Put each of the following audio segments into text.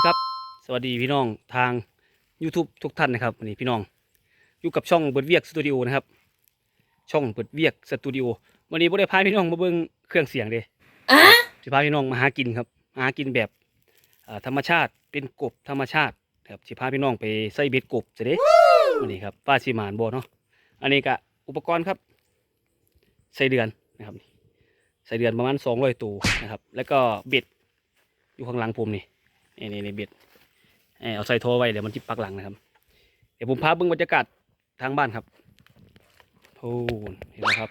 ดีครับ สวัสดีพี่น้องทาง YouTube ทุกท่านนะครับวันนี้พี่น้อง อยู่กับช่องเปิดเวียกสตูดิโอนะครับ ช่องเปิดเวียกสตูดิโอวันนี้บ่ได้พาพี่น้องมาเบิ่งเครื่องเสียงเด้จะพาพี่น้องมาหากินครับมาหากินแบบอ่าธรรมชาติเป็นกบธรรมชาติครับสิพาพี่น้องไปใส่เบ็ดกบจะเด้วันนี้ครับป้าสิมานบ่เนาะอันนี้ก็อุปกรณ์ครับใส่เดือนนะครับใส่เดือนประมาณ200ตัวนะครับ แล้วก็เบ็ดอยู่ข้างหลังผมนี่ นี่นี่นี่เบ็ดเอ้ยเอาใส่โทรไว้เดี๋ยวมันจิบปักหลังนะครับ เดี๋ยวผมพาเบิ้งบรรยากาศทางบ้านครับโอ้เห็นไหมครับ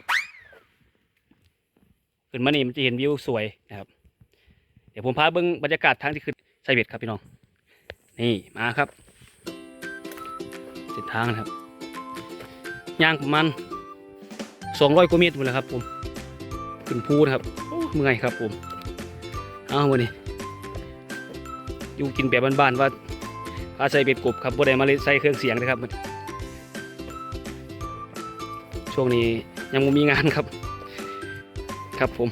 ขึ้นมานี่มันจะเห็นวิวสวยนะครับ เดี๋ยวผมพาเบิ้งบรรยากาศทางที่ขึ้นใส่เบ็ดครับพี่น้อง นี่มาครับเส้นทางนะครับย่างประมาณสองร้อยกว่าเมตรหมดแล้วครับผมขึ้นภูนะครับเมื่อยครับผม เอาวันนี้ อยู่กินแบบบ้านๆว่าพาใส่เป็ดกบครับบ่ได้มาเลยใส่เครื่องเสียงนะครับช่วงนี้ยังมีงานครับ ครับผม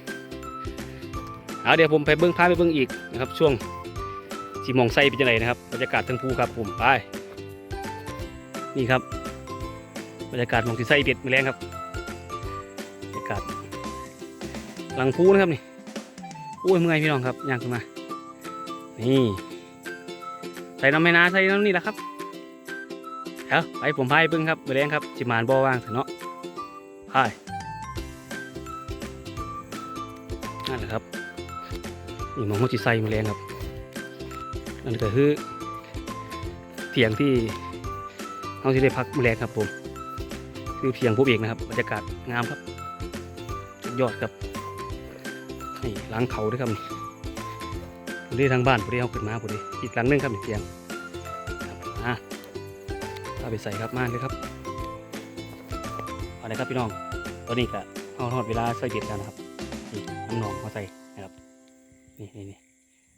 เอาเดี๋ยวผมไปเบิ้งพาไปเบิ้งอีกนะครับ ช่วงสีมองไส้เป็นยังไงนะครับบรรยากาศทั้งภูครับผมไปนี่ครับ บรรยากาศมองที่ไส้เป็ดมือแรงครับบรรยากาศหลังภูนะครับนี่โอ้ยเมื่อยพี่น้องครับย่างขึ้นมานี่ ใส่น้ำไม่นาใส่น้ำนี่แหละครับเอาไปผมพายเบิ้งครับไปแรงครับจิมานบ่อว่างเถอะเนาะพายนั่นแหละครับนี่มองเขาจิใส่มาแรงครับนั่นก็คือเถียงที่เขาจะได้พักมาแรงครับผมคือเถียงผมเองนะครับบรรยากาศงามครับยอดครับนี่ล้างเขาด้วยครับ นี่ผมได้ทางบ้านผมได้เอาขึ้นมาผมได้อีกหลังนึงครับเตียงครับอะเอาไปใส่ครับมาเลยครับเอาเลยครับพี่น้องตอนนี้ก็เอาทอดเวลาใส่เบ็ดแล้วนะครับนี่น้ำหนองมาใส่นะครับนี่นี่นี่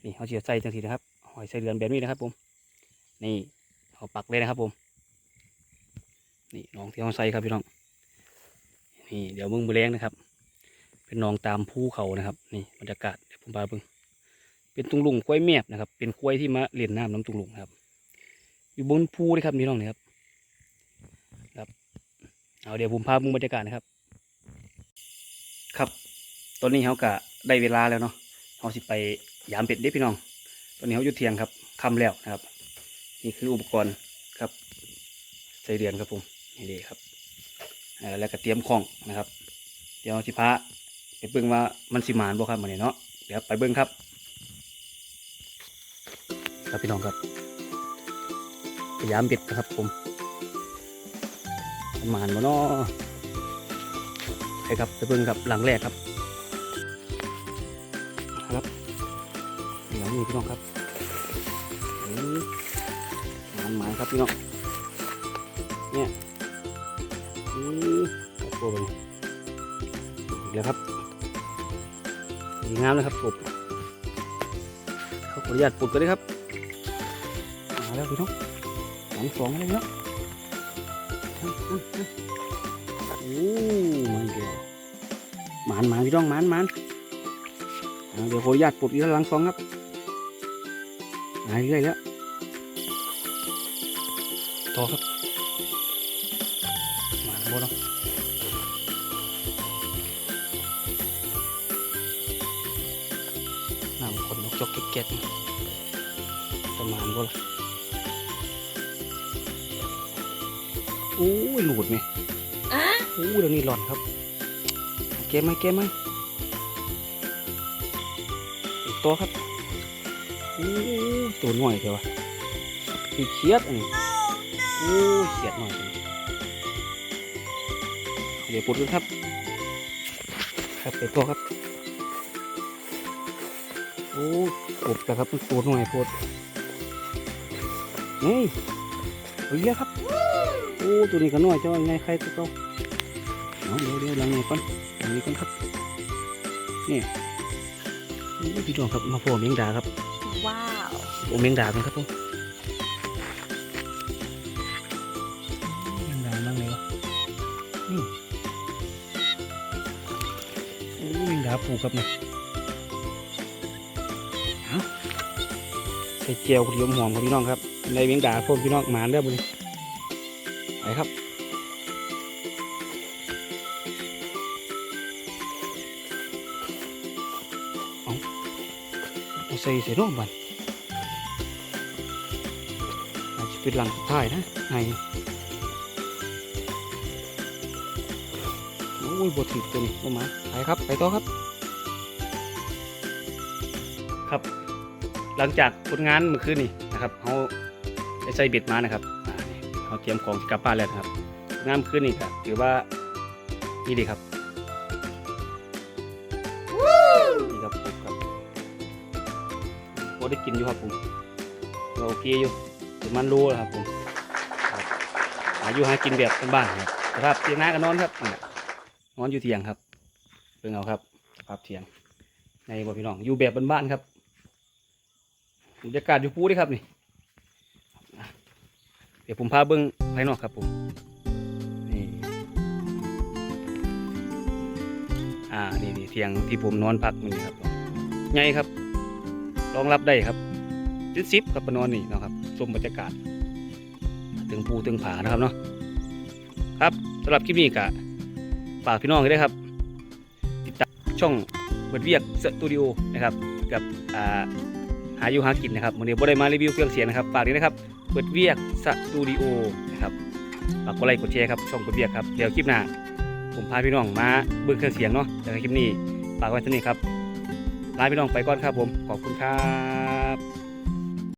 นี่เขาจะใส่จังทีนะครับหอยใส่เดือนแบบนี้นะครับผมนี่เอาปักเลยนะครับผมนี่น้องที่เขาใส่ครับพี่น้องนี่เดี๋ยวมึงมือแรงนะครับ เป็นหนองตามภูเขานะครับ นี่บรรยากาศเดี๋ยวผมพาเบิ่ง เป็นตุงลุงกล้วยเมียบนะครับ เป็นกล้วยที่มาเล่นน้ำน้ำตุงลุงครับ อยู่บนภูเลยครับพี่น้องนี่ครับครับเอาเดี๋ยวผมพามุมบรรยากาศนะครับ ครับตอนนี้เขากะได้เวลาแล้วเนาะเขาสิไปยามเป็ดเด้พี่น้อง ตอนนี้เขาอยู่เที่ยงครับค่ำแล้วนะครับ นี่คืออุปกรณ์ครับใส่เดือนครับผมนี่เด้ครับแล้วก็เตรียมของนะครับ เดี๋ยวสิพาไปเบิ่งว่ามันสิมานบ่ครับมันนี้เนาะเดี๋ยวไปเบิ่งครับ ครับพี่น้องครับพยายามเบ็ดนะครับผมประมาณบ่เนาะใช่ครับไปเบิ่งครับหลังแรกครับครับหลังนี้พี่น้องครับมันหมายครับพี่น้องเนี่ยอืมครับตัวเป็นอีกแล้วครับดีงามเลยครับกบเขาขออนุญาตปลดกันเลยครับ แล้วพี่น้องสองสองอะไรเนาะโอ้มันเดียวหมานหมานพี่น้องหมานหมานเดี๋ยวขออนุญาตปลดอีกแล้วหลังสองครับหายเรื่อยแล้วต่อครับหมานบ่เนาะน้ำคนนกจอกเก็ตๆประมาณบ่ละ โอ้ยหลุดไหมโอ้เดี๋ยวนี้หล่อนครับเก็บไหมเก็บไหมอีกตัวครับโอ้ตัวหน่อยเถอะวะคือเครียดอันนี้โอ้เครียดหน่อยจังเดี๋ยวปลดดูครับ ครับเดี๋ยวตัวครับโอ้ปลดแล้วครับมันตัวหน่อยปลดนี่เอาเยอะครับ โอ้ตัวนี้ก็น้อยเจ้าไงใครตัวเก่าเอาเดี๋ยวเดี๋ยวหลังนี้ก่อนหลังนี้ก่อนครับนี่นี่พี่น้องครับมาพอเมียงดาครับ ว้าวโอ้เมียงดากันครับผมเมียงดาบ้างเลยวะนี่โอ้เมียงดาปูครับเนี่ยเอาใส่ส่เจียวกระเทียมหอมครับพี่น้องครับในเวียงดาพวกพี่น้องหมาเริ่มเล ไปครับ เอาเอใส่ใส่น้องบันอาจจะเป็นหลังสุดท้ายนะไงโอ้ยบดถิดตัวนี้บ่มาไปครับ ไปต่อครับ ครับ หลังจากผลงานเมื่อคืนนี่นะครับเขาใส่เบ็ดมานะครับ เขาเตรียมของกลับบ้านแล้วนะครับงานเมื่อคืนนี่ก็ถือว่านี่ดีครับนี่ครับผมครับพอได้กินอยู่ครับผมก็โอเคอยู่ประมาณรู้แล้วครับผมครับหาอยู่หากินแบบบ้านๆครับสภาพเตียงหน้ากันนอนครับนี่แหละนอนอยู่เตียงครับเพิ่งเอาครับสภาพเตียง ในบ่พี่น้องอยู่แบบบ้านๆครับบรรยากาศอยู่ปูเด้ครับนี่อะเดี๋ยวผมพาเบิ้งภายนอกครับผมนี่อ่านี่นี่เตียงที่ผมนอนพักนี่ครับใหญ่ครับรองรับได้ครับจุดซิปครับมานอนนี่เนาะครับชมบรรยากาศถึงภูถึงผานะครับเนาะครับสำหรับคลิปนี้กะฝากพี่น้องด้วยครับ ติดตามช่องเบิดเวียกสตูดิโอนะครับ กับอาหาอยู่หากินนะครับวันนี้บ่ได้มารีวิวเครื่องเสียงนะครับฝากด้วยนะครับ เปิดเวียกสตูดิโอนะครับฝากกดไลค์กดแชร์ครับช่องเปิดเวียกครับเดี๋ยวคลิปหน้าผมพาพี่น้องมาเบิ่งเครื่องเสียงเนาะแต่ในคลิปนี้ฝากไว้เท่านี้ครับลาพี่น้องไปก่อนครับผมขอบคุณครับ